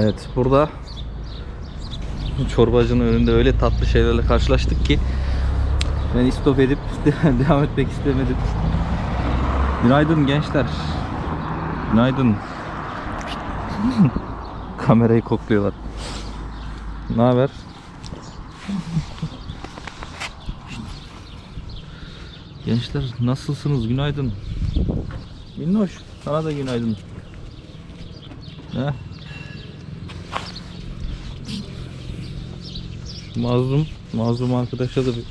Evet burada çorbacının önünde öyle tatlı şeylerle karşılaştık ki ben istop edip devam etmek istemedim. Günaydın gençler. Günaydın. Kamerayı kokluyorlar. Ne haber? Gençler nasılsınız? Günaydın. Minnoş sana da günaydın. Heh. Mazlum, mazlum arkadaşa da bir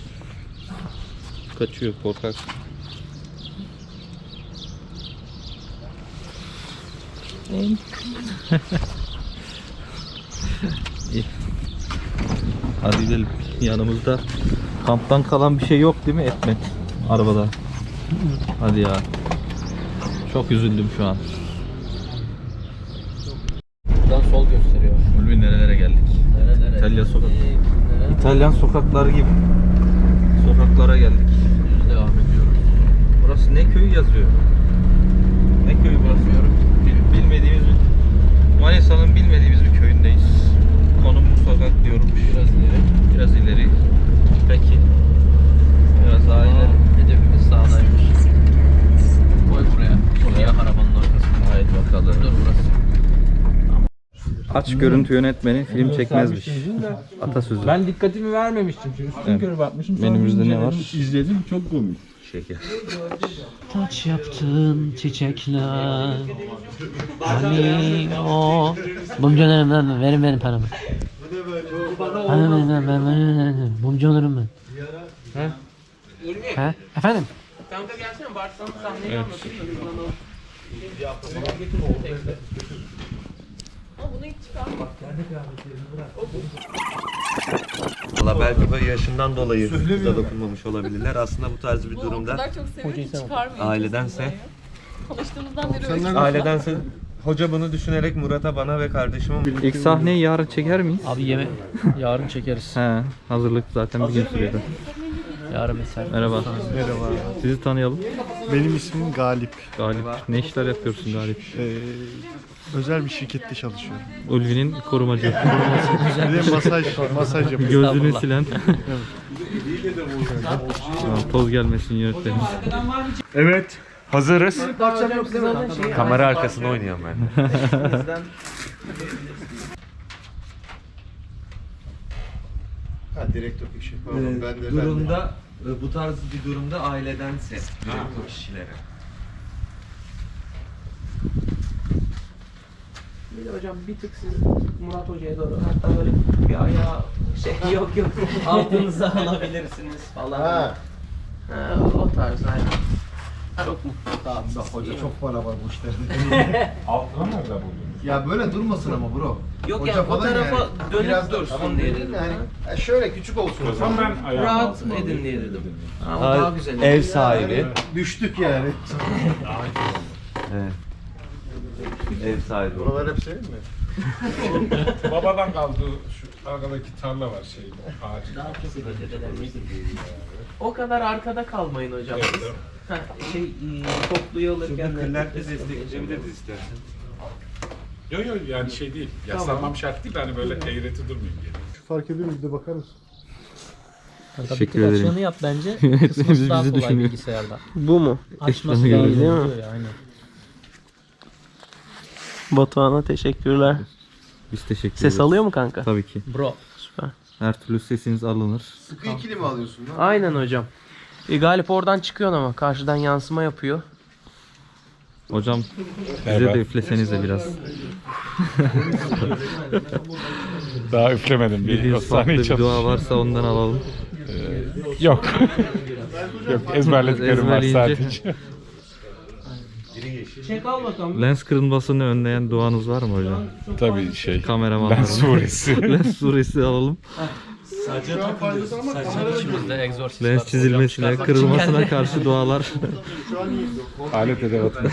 kaçıyor korkak. Hadi gidelim. Yanımızda kamptan kalan bir şey yok değil mi Etmet? Arabada. Hadi ya. Çok üzüldüm şu an. Buradan sol gösteriyor. Ulvi nerelere geldik? Nerelere? İtalya sokak. Nereye? İtalyan sokakları gibi sokaklara geldik. Düz devam ediyoruz. Burası ne köyü yazıyor? Ne köyü burası? Bil- Bilmediğimiz bir Manisa'nın bilmediğimiz bir köyündeyiz. Konum bu sokak diyormuş. Biraz ileri. Biraz ileri. Peki. Biraz daha ileri. Aa, hedefimiz sağdaymış. Koy buraya. Buraya arabanın arkasına. Haydi bakalım. Dur. Aç görüntü yönetmeni film çekmezmiş. Atasözü. Ben dikkatimi vermemiştim çünkü üstün Evet. körü bakmışım. Sonra Menümüzde ne var? İzledim çok komik. Şeker. Taç yaptın çiçekler Hani o Mumcularım verin verin paramı Hani verin verin verin verin verin Mumcularım ben He? He? Efendim? Valla belki böyle yaşından dolayı kıza dokunmamış olabilirler. Aslında bu tarz bir o durumda kadar çok seviyor ki çıkarmıyor. ailedense Tanıştığımızdan beri öyle ailedense hoca bunu düşünerek Murat'a bana ve kardeşime İlk sahneyi yarın çeker miyiz? Abi yeme Yarın çekeriz He, hazırlık zaten bir gün sürüyordu. Yarın mesela Merhaba. Merhaba. Sizi tanıyalım. Benim ismim Galip. Galip. Ne işler yapıyorsun Galip? Ee, özel bir şirkette çalışıyorum. Ulvi'nin korumacı. Bir de masaj, masaj yapıyorum. Gözünü silen. Tamam, toz gelmesin yönetmenim. Evet hazırız. Kamera arkasında oynuyorum ben. Ha, direktör kişi. Pardon, ben de ben de. durumda e, bu tarz bir durumda ailedense direktör kişilere. Bir de hocam bir tık siz Murat Hoca'ya doğru hatta böyle bir ayağı şey yok yok altınıza alabilirsiniz falan. Ha, Ha, o tarz aynen. Çok mutlu abi. hoca çok para var bu işlerde. Altına nerede buldun? ya böyle durmasın ama bro. Yok Hoca yani o falan tarafa yani. dönüp Biraz da- dursun Tamam diye dedim. Yani, ya şöyle küçük olsun. o zaman. ben Rahat altına edin diye dedim. Ha, o Ha, daha güzel. Ev sahibi. Düştük yani. Evet. Ev sahibi. Buralar hep senin mi? Babadan kaldı şu arkadaki tarla var şey ağacı. O kadar arkada kalmayın hocam. Evet, siz. evet. Ha, şey e, topluyu alırken de- Kırlent de destekleyebiliriz istersen. Yok yok yani şey değil. Yaslanmam şart değil de hani böyle eğreti durmayayım diye. Fark ediyor muyuz? Bir de bakar mısın? Kanka, Teşekkür ederim. yap bence. Yönetmenimiz Kısması daha bizi kolay düşünüyor. bilgisayarda. Bu mu? Açması Ekranı daha görüyor. iyi Değil mi? oluyor. Batuhan'a teşekkürler. Biz teşekkür ederiz. Ses alıyor mu kanka? Tabii ki. Bro. Süper. Her türlü sesiniz alınır. Sıkı ikili mi alıyorsun lan? Aynen hocam. E, Galip oradan çıkıyorsun ama karşıdan yansıma yapıyor. Hocam bize de üflesenize biraz. Daha üflemedim. Bir Bildiğiniz farklı sahneyi bir dua varsa ondan alalım. Yok. Yok ezberlediklerim var Ezberleyince. sadece. Çek al bakalım. Lens kırılmasını önleyen duanız var mı hocam? Tabii şey. Kameramanların. Lens suresi. Lens suresi alalım. İçimizde egzorsiz Lens çizilmesine, kırılmasına karşı dualar. Alet edevatı.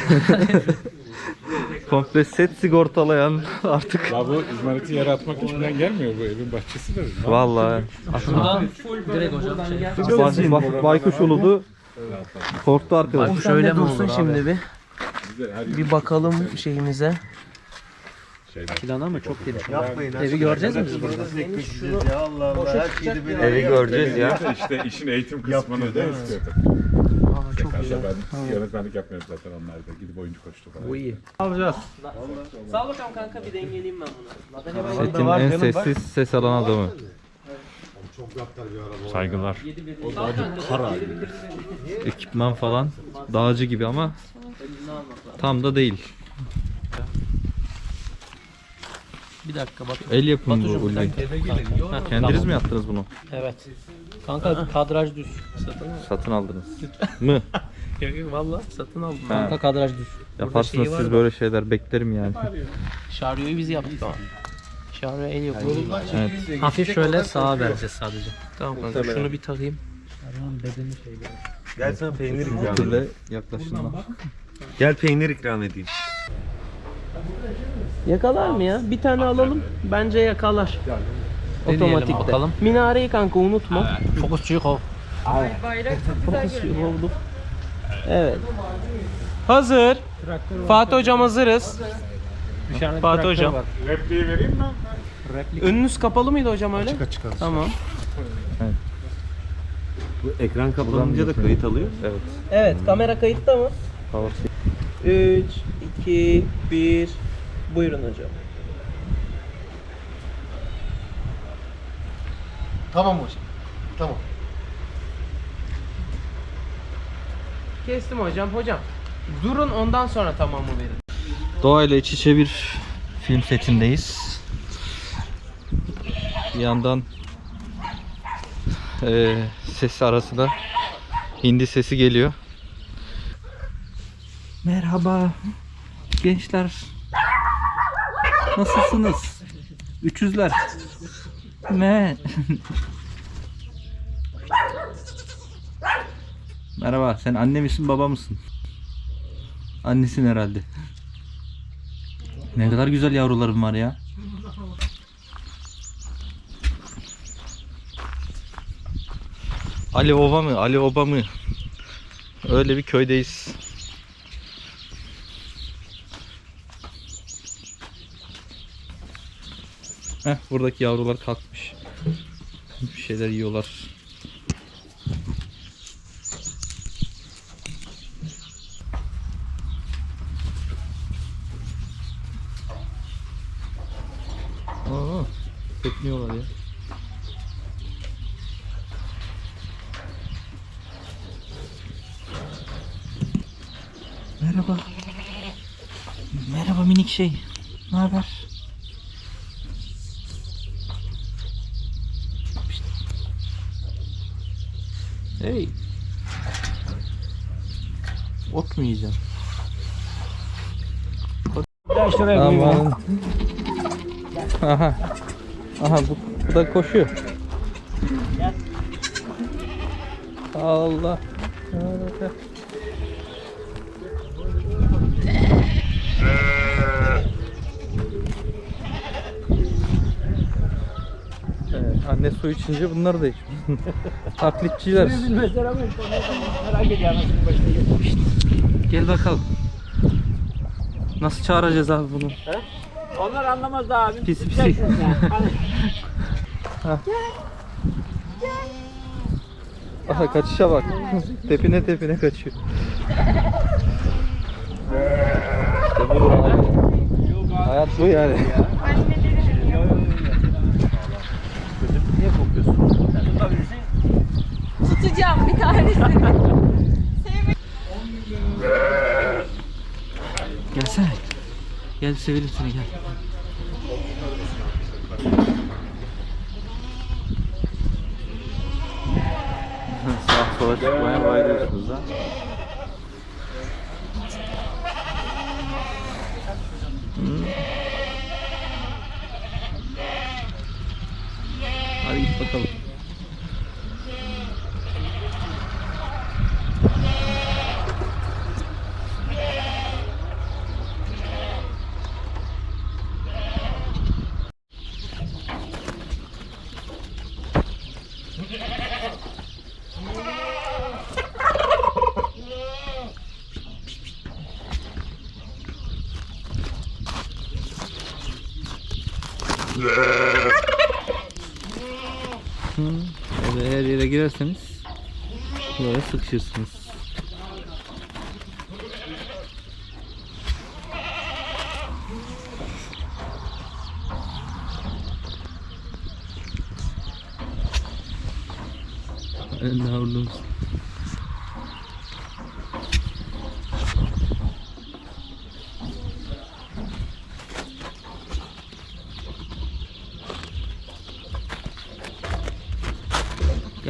Komple set sigortalayan artık. Ya bu izmariti yere atmak içimden gelmiyor bu evin bahçesi de. Vallahi. Şuradan full direkt hocam şey. Bay, bay, baykuş uludu. Korktu arkadaş. Şöyle dursun şimdi bir. Güzel. Bir bakalım şeyimize. şeyden. Plana mı çok geniş? Yapmayın. Evi göreceğiz mi biz burada? Ya Allah Allah. Her şeyi bir Evi göreceğiz ya. İşte işin eğitim kısmını da istiyordum. Aa, çok güzel. Ben yönetmenlik yapmıyorum zaten onlar da. Gidip oyuncu koştu falan. Bu iyi. Alacağız. Sağ bakalım kanka bir dengeleyeyim ben bunu. Setin en sessiz ses alan adamı. Saygılar. Ekipman falan dağcı gibi ama tam da değil. Bir dakika bak. El yapımı bu Batucuğum, bir Ulvi. dakika. Kendiniz mi yaptınız bunu? Evet. Kanka kadraj düz. Satın al. Satın aldınız. mı? Yok yok valla satın aldım. Ha. Kanka kadraj düz. Yaparsınız şeyi siz var böyle şeyler beklerim yani. Şaryoyu biz yaptık ama. Şaryo el yapıyor. Evet. Hafif şöyle sağa vereceğiz sadece. Tamam kanka şunu bir takayım. Gel sana peynir ikram. Şöyle yaklaşın. Gel peynir ikram edeyim. Yakalar mı ya? Bir tane alalım. Bence yakalar. Deneyelim Otomatikte. bakalım. Minareyi kanka unutma. Fokusçuyu kov. Bayrak çok güzel görünüyor. Oldu. Evet. Hazır. Fatih hocam hazırız. Fatih hocam. Repliği vereyim mi? Önünüz kapalı mıydı hocam öyle? Açık açık. Tamam. Bu ekran kapanınca da kayıt alıyor. Evet. Evet kamera kayıtta mı? Power 3, 2, 1. Buyurun hocam. Tamam hocam. Tamam. Kestim hocam. Hocam durun ondan sonra tamamı verin. Doğayla iç içe bir film setindeyiz. Bir yandan eee sesi arasında hindi sesi geliyor. Merhaba gençler. Nasılsınız? Üçüzler. Ne? Merhaba, sen anne misin, baba mısın? Annesin herhalde. Ne kadar güzel yavrularım var ya. Ali Ova mı? Ali Oba mı? Öyle bir köydeyiz. Heh, buradaki yavrular kalkmış. Bir şeyler yiyorlar. Aa, tekniyorlar ya. Merhaba. Merhaba minik şey. Ne haber? Hey. Ot mu yiyeceğim? Aman. Aha. Aha bu, bu da koşuyor. Allah. Harika. Evet, anne su içince bunlar da içiyor. Taklitçiler. Gel bakalım. Nasıl çağıracağız abi bunu? Onlar anlamaz da abi. Pis pis. Aha kaçışa bak. tepine tepine kaçıyor. İşte abi. Hayat bu yani. Tutacağım bir tanesini. Gelsene. Gel sevelim seni gel. Sağa sola çıkmaya bayılıyorsunuz ha. Hı. Hadi git bakalım. Girerseniz böyle sıkışırsınız. Ben de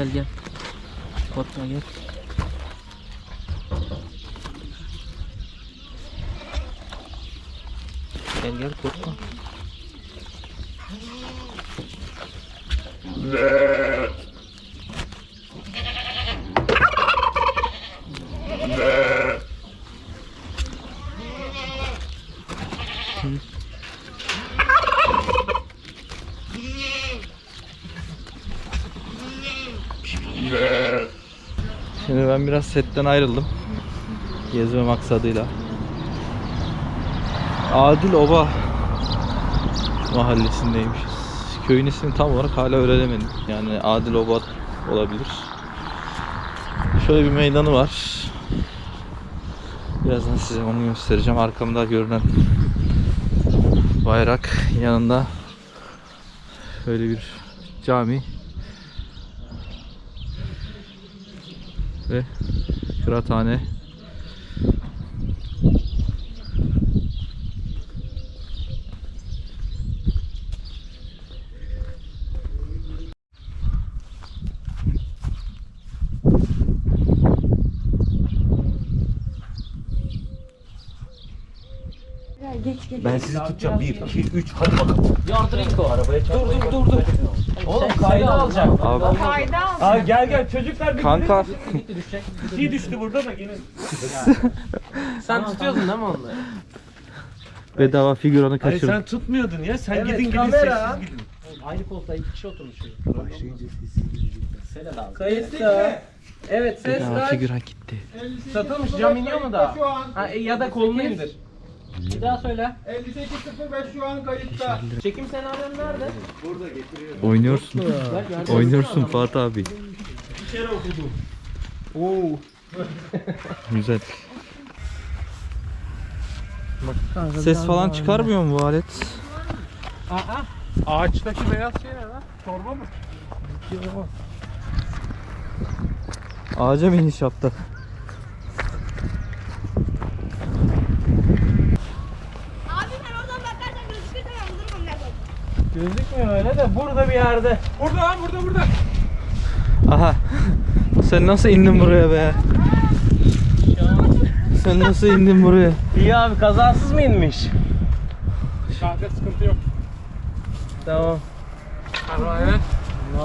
vurdum. Gel gel. Korkma gel. Gel gel korkma. Şimdi biraz setten ayrıldım. Gezme maksadıyla. Adil Oba mahallesindeymişiz. Köyün ismini tam olarak hala öğrenemedim. Yani Adil Oba olabilir. Şöyle bir meydanı var. Birazdan size onu göstereceğim. Arkamda görünen bayrak yanında böyle bir cami ve kıraathane. Ben sizi tutacağım. 1, 2, 3 hadi bakalım. Yardır o arabaya Dur dur dur dur. Oğlum kaydı alacak. Abi, Fayda al. Aa, gel gel çocuklar bir kanka şey düştü burada da yine. Sen tutuyordun değil mi onları? bedava figüranı Hayır kaçırdım. sen tutmuyordun ya. Sen Evet, gidin gidin kamera. sessiz gidin. Aynı koltuğa iki kişi oturmuş. Kayıtta. Evet ses Bedava kaç. figüran gitti. Satılmış cam iniyor mu daha? Ha, e, ya da kolunu indir. Bir daha söyle. 58.05 şu an kayıtta. Çekim senaryon nerede? Oynuyorsun. Ver, ver. Oynuyorsun Fatih abi. Oo. Güzel. Ses falan çıkarmıyor mu bu alet? Ağaçtaki beyaz şey ne lan? Torba mı? Ağaca mı iniş yaptı? Abi sen oradan bakarsan gözükür tamam durmam ne yapalım. Gözükmüyor öyle de burada bir yerde. Burada lan burada burada. Aha. Sen nasıl indin buraya be? Sen nasıl indin buraya? İyi abi kazasız mı inmiş? Kanka sıkıntı yok. Tamam.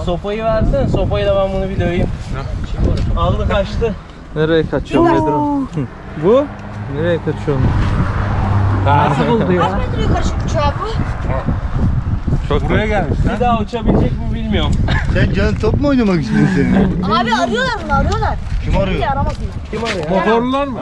Sopayı versene. Sopayla ben bunu bir döveyim. Aldı kaçtı. Nereye kaçıyorsun Bedro? Bu? Nereye kaçıyorsun? Nasıl buldu ya? Kaç metre yukarı çıkmış abi? Çok Buraya gelmiş Bir daha uçabilecek mi bilmiyorum. Sen canın top mu oynamak istiyorsun senin? Abi arıyorlar bunu arıyorlar. Kim arıyor? Kimse aramasınlar. Kim arıyor? Motorlular mı?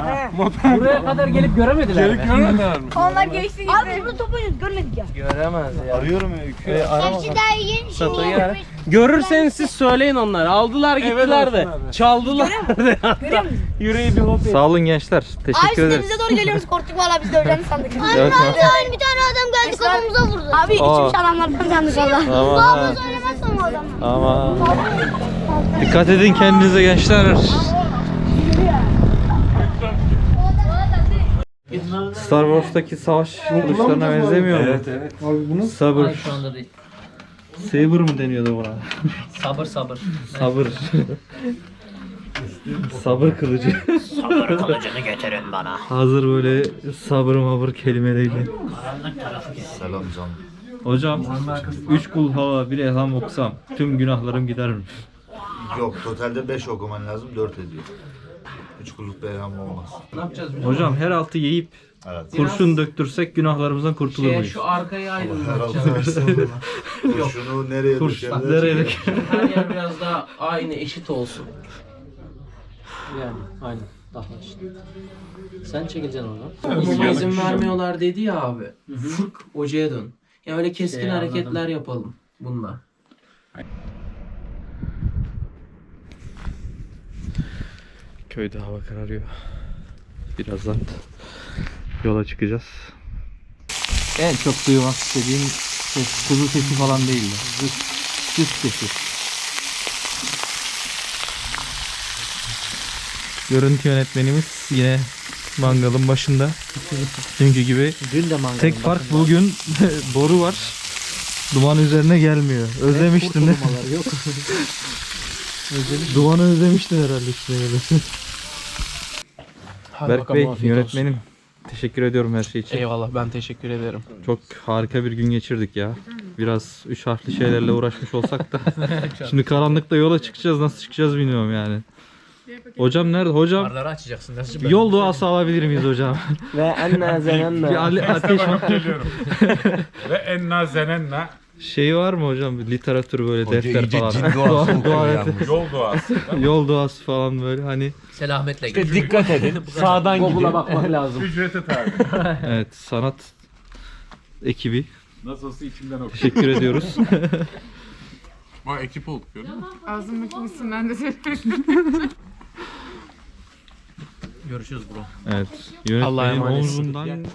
Buraya kadar gelip göremediler mi? Görmediler mi? Onlar geçti gitti. Abi burada top oynuyoruz görmedik ya. Göremez ya. Arıyorum ya. Ükü. Ee, arama. Daha yeni ara. Görürseniz siz söyleyin onları. Aldılar gittiler de. abi. Çaldılar de. Görüyor musun? Yüreği bir hop Sağ olun gençler. Abi Teşekkür biz de ederiz. bize doğru geliyoruz korktuk valla biz de öleceğini sandık. Evet, ha. Abi bir tane adam geldi kafamıza vurdu. Abi içmiş adamlardan sandık valla. Aman Daha ha. fazla oynamazsam o adamla. Ama dikkat edin kendinize gençler. Star Wars'taki savaş kılıçlarına benzemiyor mu? Evet evet. Sabır. Ay şu anda değil. Saber mı deniyordu buna? Sabır sabır. Sabır. sabır kılıcı. Sabır kılıcını getirin bana. Hazır böyle sabır mabır kelimeleriyle. Selam canım. Hocam, üç kul hava bir elham okusam tüm günahlarım gider mi? Yok totalde 5 okuman lazım 4 ediyor. 3 kulluk beyram olmaz. Ne yapacağız biliyor? Hocam her altı yiyip Evet. kurşun döktürsek günahlarımızdan kurtulur Şeye, muyuz? şu arkayı Herhalde. aydınlatacağız. Kurşunu nereye Kurşun dökerler? nereye dök- Her yer biraz daha aynı eşit olsun. Yani aynen. Daha işte. Sen çekileceksin oradan. İzin, izin vermiyorlar dedi ya abi. Fırk hocaya dön. Ya öyle keskin Şey, anladım. hareketler yapalım bununla. Köyde hava kararıyor. Birazdan yola çıkacağız. En çok duymak istediğim ses kuzu sesi falan değil de. Zıs, zıs sesi. Görüntü yönetmenimiz yine mangalın başında. Dünkü gibi. Dün de mangalın Tek fark bugün boru var. Duman üzerine gelmiyor. Özlemiştin mi? yok. Dumanı özlemiştin herhalde üstüne gelirsin. Berk Bey yönetmenim. Teşekkür ediyorum her şey için. Eyvallah ben teşekkür ederim. Çok harika bir gün geçirdik ya. Biraz üç harfli şeylerle uğraşmış olsak da. Şimdi karanlıkta yola çıkacağız. Nasıl çıkacağız bilmiyorum yani. Hocam nerede? Hocam Karları açacaksın. Nasıl yol duası alabilir miyiz hocam? Ve enne bir zenenne. ale- ateş Geliyorum. Ve enna zenenna şeyi var mı hocam? Literatür böyle Hoca defter iyice falan. cin duası okuyor Dua- yalnız. yol duası. Yol duası falan böyle hani. Selametle gel. Dikkat edin. Sağdan Google'a gidin. bakmak lazım. Ücreti tabi. Evet sanat ekibi. Nasıl olsa içimden okuyor. Teşekkür ediyoruz. Bak ekip olduk gördün mü? Ağzımdaki isimden de Görüşürüz bro. Evet. Allah'a Yönetmenin emanet. omzundan